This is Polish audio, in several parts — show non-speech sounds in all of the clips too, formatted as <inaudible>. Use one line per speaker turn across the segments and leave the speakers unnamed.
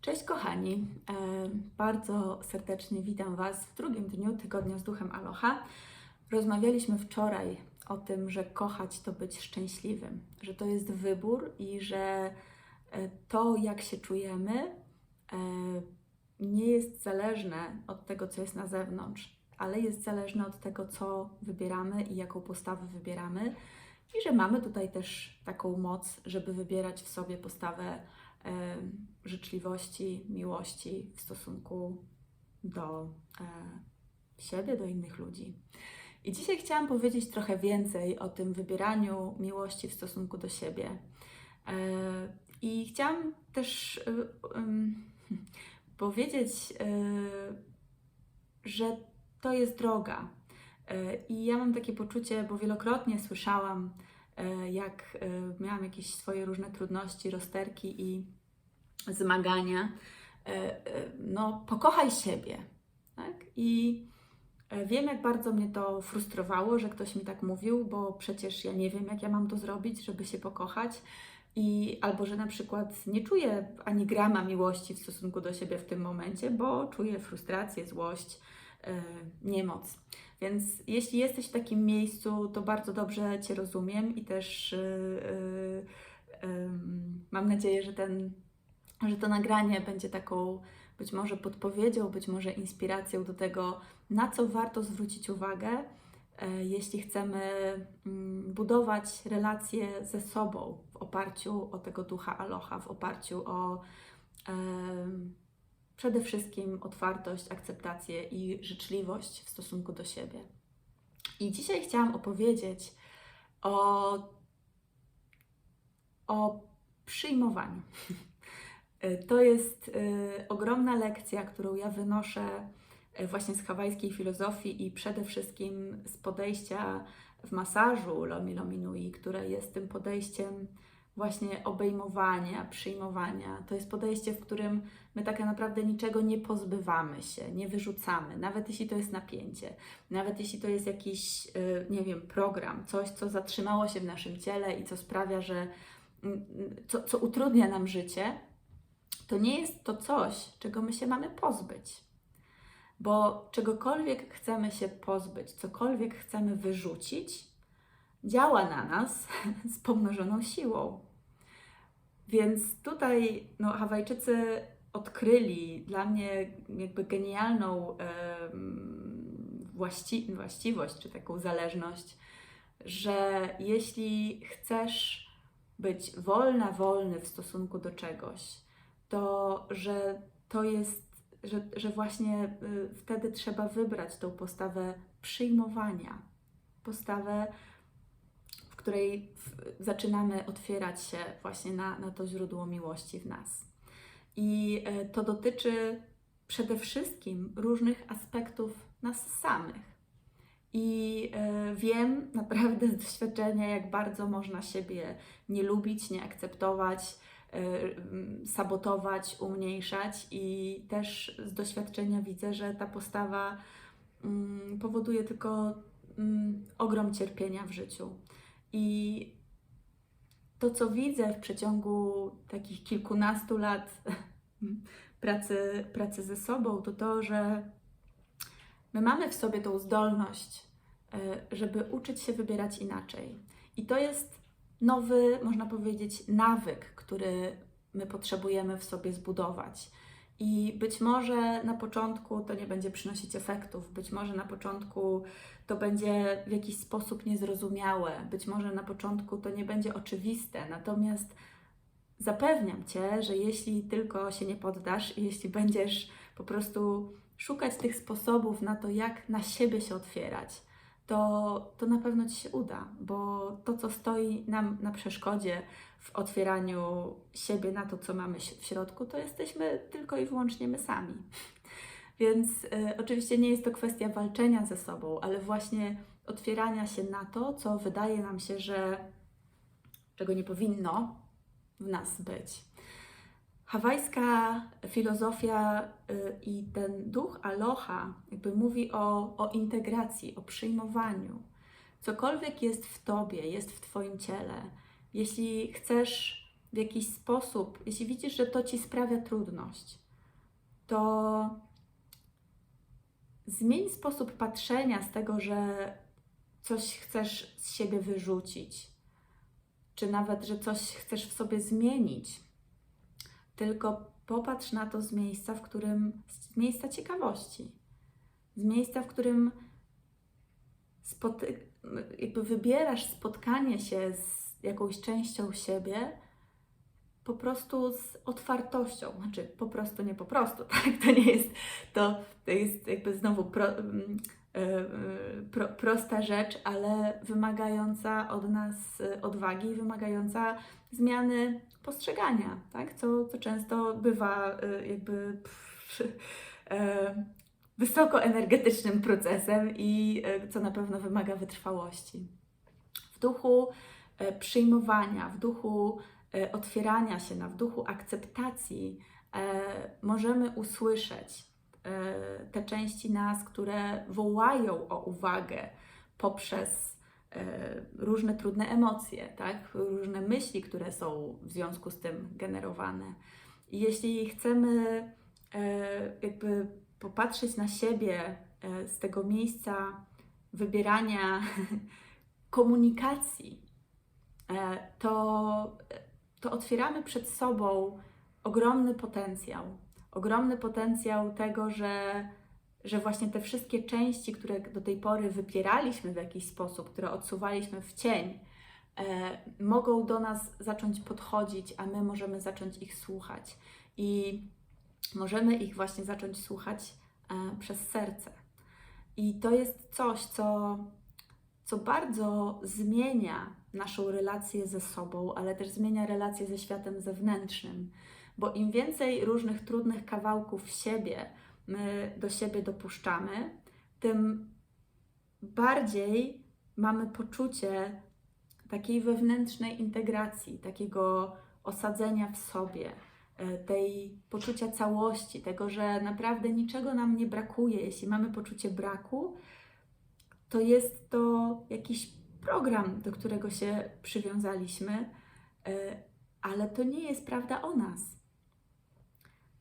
Cześć kochani, E, bardzo serdecznie witam Was w drugim dniu tygodnia z duchem Aloha. Rozmawialiśmy wczoraj o tym, że kochać to być szczęśliwym, że to jest wybór i że e, to, jak się czujemy, e, nie jest zależne od tego, co jest na zewnątrz, ale jest zależne od tego, co wybieramy i jaką postawę wybieramy. I że mamy tutaj też taką moc, żeby wybierać w sobie postawę życzliwości, miłości w stosunku do e, siebie, do innych ludzi. I dzisiaj chciałam powiedzieć trochę więcej o tym wybieraniu miłości w stosunku do siebie. E, I chciałam też e, <laughs> powiedzieć, że to jest droga. I ja mam takie poczucie, bo wielokrotnie słyszałam, jak e, miałam jakieś swoje różne trudności, rozterki i zmagania, e, e, no pokochaj siebie. Tak? I e, wiem, jak bardzo mnie to frustrowało, że ktoś mi tak mówił, bo przecież ja nie wiem, jak ja mam to zrobić, żeby się pokochać. I albo że na przykład nie czuję ani grama miłości w stosunku do siebie w tym momencie, bo czuję frustrację, złość, e, niemoc. Więc jeśli jesteś w takim miejscu, to bardzo dobrze Cię rozumiem i też yy, yy, ym, mam nadzieję, że, ten, że to nagranie będzie taką być może podpowiedzią, być może inspiracją do tego, na co warto zwrócić uwagę, e, jeśli chcemy mm, budować relacje ze sobą w oparciu o tego ducha aloha, w oparciu o em, przede wszystkim otwartość, akceptację i życzliwość w stosunku do siebie. I dzisiaj chciałam opowiedzieć o, o przyjmowaniu. <laughs> To jest y, ogromna lekcja, którą ja wynoszę y, właśnie z hawajskiej filozofii i przede wszystkim z podejścia w masażu Lomi Lomi Nui, które jest tym podejściem właśnie obejmowania, przyjmowania. To jest podejście, w którym my tak naprawdę niczego nie pozbywamy się, nie wyrzucamy, nawet jeśli to jest napięcie, nawet jeśli to jest jakiś, y, nie wiem, program, coś, co zatrzymało się w naszym ciele i co sprawia, że mm, co, co utrudnia nam życie, to nie jest to coś, czego my się mamy pozbyć. Bo czegokolwiek chcemy się pozbyć, cokolwiek chcemy wyrzucić, działa na nas <laughs> z pomnożoną siłą. Więc tutaj no, Hawajczycy odkryli dla mnie jakby genialną właści- właściwość, czy taką zależność, że jeśli chcesz być wolna, wolny w stosunku do czegoś, to że to jest, że, że właśnie y, wtedy trzeba wybrać tą postawę przyjmowania, postawę której zaczynamy otwierać się właśnie na, na to źródło miłości w nas. I e, to dotyczy przede wszystkim różnych aspektów nas samych. I e, wiem naprawdę z doświadczenia, jak bardzo można siebie nie lubić, nie akceptować, e, sabotować, umniejszać, i też z doświadczenia widzę, że ta postawa mm, powoduje tylko mm, ogrom cierpienia w życiu. I to, co widzę w przeciągu takich kilkunastu lat <laughs> pracy, pracy ze sobą, to to, że my mamy w sobie tą zdolność, e, żeby uczyć się wybierać inaczej. I to jest nowy, można powiedzieć, nawyk, który my potrzebujemy w sobie zbudować. I być może na początku to nie będzie przynosić efektów, być może na początku to będzie w jakiś sposób niezrozumiałe, być może na początku to nie będzie oczywiste, natomiast zapewniam Cię, że jeśli tylko się nie poddasz i jeśli będziesz po prostu szukać tych sposobów na to, jak na siebie się otwierać, to, to na pewno Ci się uda, bo to, co stoi nam na przeszkodzie w otwieraniu siebie na to, co mamy w środku, to jesteśmy tylko i wyłącznie my sami. Więc e, oczywiście nie jest to kwestia walczenia ze sobą, ale właśnie otwierania się na to, co wydaje nam się, że czego nie powinno w nas być. Hawajska filozofia y, i ten duch aloha jakby mówi o, o integracji, o przyjmowaniu. Cokolwiek jest w tobie, jest w twoim ciele. Jeśli chcesz w jakiś sposób, jeśli widzisz, że to ci sprawia trudność, to zmień sposób patrzenia z tego, że coś chcesz z siebie wyrzucić, czy nawet, że coś chcesz w sobie zmienić. Tylko popatrz na to z miejsca, w którym, z miejsca ciekawości, z miejsca, w którym spoty, jakby wybierasz spotkanie się z jakąś częścią siebie po prostu z otwartością, znaczy po prostu, nie po prostu, <laughs> tak? To nie jest, to, to jest jakby znowu pro, e, e, pro, prosta rzecz, ale wymagająca od nas odwagi, wymagająca zmiany postrzegania, tak? Co, co często bywa e, jakby pff, wysokoenergetycznym procesem i co na pewno wymaga wytrwałości. W duchu przyjmowania, w duchu E, otwierania się na w duchu akceptacji e, możemy usłyszeć e, te części nas, które wołają o uwagę poprzez różne trudne emocje, tak? różne myśli, które są w związku z tym generowane. Jeśli chcemy jakby popatrzeć na siebie z tego miejsca wybierania <laughs> komunikacji, to to otwieramy przed sobą ogromny potencjał. Ogromny potencjał tego, że, że właśnie te wszystkie części, które do tej pory wypieraliśmy w jakiś sposób, które odsuwaliśmy w cień, e, mogą do nas zacząć podchodzić, a my możemy zacząć ich słuchać. I możemy ich właśnie zacząć słuchać e, przez serce. I to jest coś, co, co bardzo zmienia naszą relację ze sobą, ale też zmienia relację ze światem zewnętrznym. Bo im więcej różnych trudnych kawałków siebie my do siebie dopuszczamy, tym bardziej mamy poczucie takiej wewnętrznej integracji, takiego osadzenia w sobie, e, tej poczucia całości, tego, że naprawdę niczego nam nie brakuje. Jeśli mamy poczucie braku, to jest to jakiś program, do którego się przywiązaliśmy, e, ale to nie jest prawda o nas.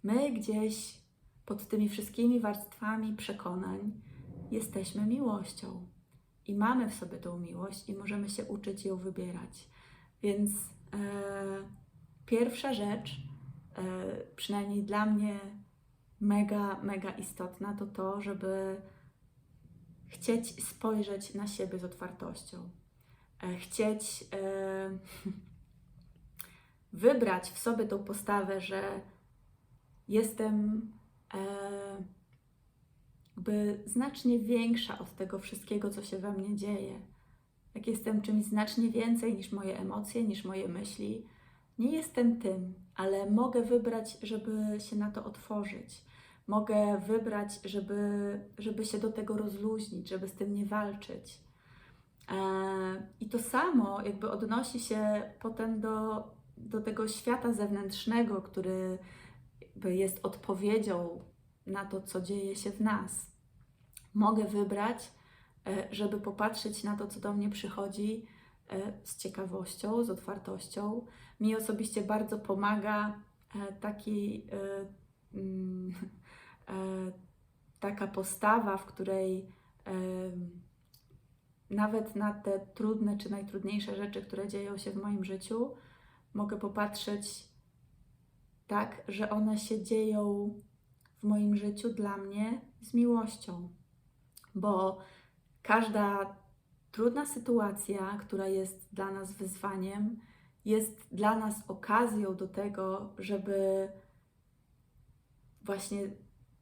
My gdzieś pod tymi wszystkimi warstwami przekonań jesteśmy miłością i mamy w sobie tą miłość i możemy się uczyć ją wybierać. Więc e, pierwsza rzecz, e, przynajmniej dla mnie mega, mega istotna, to to, żeby chcieć spojrzeć na siebie z otwartością, e, chcieć e, <laughs> wybrać w sobie tą postawę, że jestem e, jakby znacznie większa od tego wszystkiego, co się we mnie dzieje. Jak jestem czymś znacznie więcej niż moje emocje, niż moje myśli. Nie jestem tym, ale mogę wybrać, żeby się na to otworzyć mogę wybrać, żeby, żeby się do tego rozluźnić, żeby z tym nie walczyć. E, I to samo jakby odnosi się potem do, do tego świata zewnętrznego, który jest odpowiedzią na to, co dzieje się w nas. Mogę wybrać, e, żeby popatrzeć na to, co do mnie przychodzi e, z ciekawością, z otwartością. Mi osobiście bardzo pomaga taki mm, taka postawa, w której e, nawet na te trudne czy najtrudniejsze rzeczy, które dzieją się w moim życiu, mogę popatrzeć tak, że one się dzieją w moim życiu dla mnie z miłością. Bo każda trudna sytuacja, która jest dla nas wyzwaniem, jest dla nas okazją do tego, żeby właśnie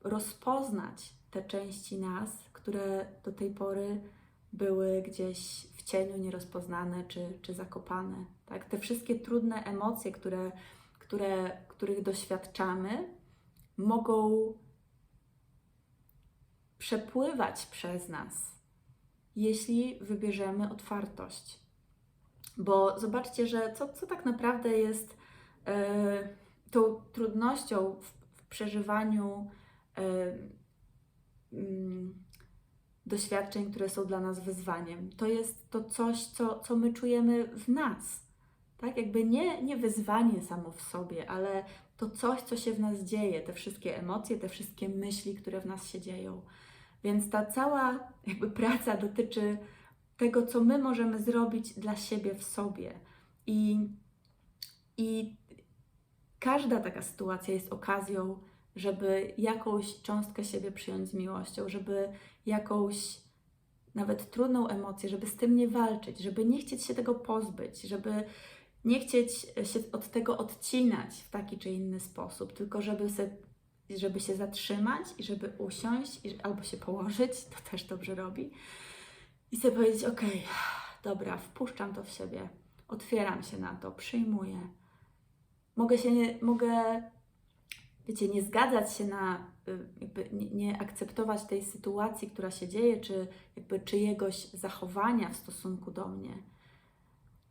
rozpoznać te części nas, które do tej pory były gdzieś w cieniu nierozpoznane czy, czy zakopane. Tak? Te wszystkie trudne emocje, które, które, których doświadczamy, mogą przepływać przez nas, jeśli wybierzemy otwartość. Bo zobaczcie, że co, co tak naprawdę jest yy, tą trudnością w, w przeżywaniu doświadczeń, które są dla nas wyzwaniem. To jest to coś, co, co my czujemy w nas. Tak, jakby nie, nie wyzwanie samo w sobie, ale to coś, co się w nas dzieje, te wszystkie emocje, te wszystkie myśli, które w nas się dzieją. Więc ta cała jakby praca dotyczy tego, co my możemy zrobić dla siebie w sobie. I, i każda taka sytuacja jest okazją, żeby jakąś cząstkę siebie przyjąć z miłością, żeby jakąś nawet trudną emocję, żeby z tym nie walczyć, żeby nie chcieć się tego pozbyć, żeby nie chcieć się od tego odcinać w taki czy inny sposób, tylko żeby, se, żeby się zatrzymać i żeby usiąść i, albo się położyć, <laughs> to też dobrze robi, i sobie powiedzieć: OK, dobra, wpuszczam to w siebie, otwieram się na to, przyjmuję. Mogę się mogę, wiecie, nie zgadzać się na, y, jakby nie, akceptować tej sytuacji, która się dzieje, czy jakby czyjegoś zachowania w stosunku do mnie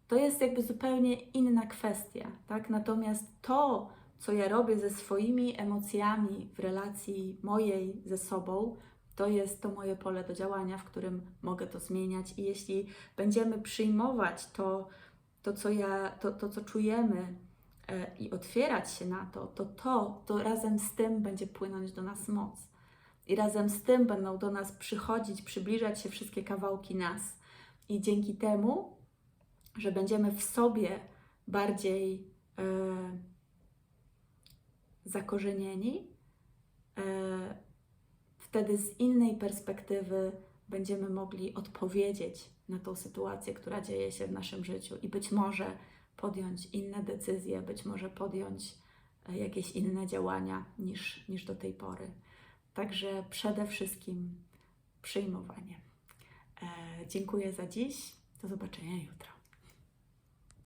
to jest jakby zupełnie inna kwestia, tak? Natomiast to, co ja robię ze swoimi emocjami w relacji mojej ze sobą, to jest to moje pole do działania, w którym mogę to zmieniać. I jeśli będziemy przyjmować to, to co ja, to, to co czujemy i otwierać się na to, to to, to razem z tym będzie płynąć do nas moc. I razem z tym będą do nas przychodzić, przybliżać się wszystkie kawałki nas. I dzięki temu że będziemy w sobie bardziej e, zakorzenieni, e, wtedy z innej perspektywy będziemy mogli odpowiedzieć na tą sytuację, która dzieje się w naszym życiu i być może podjąć inne decyzje, być może podjąć e, jakieś inne działania niż, niż do tej pory. Także przede wszystkim przyjmowanie. E, dziękuję za dziś. Do zobaczenia jutro.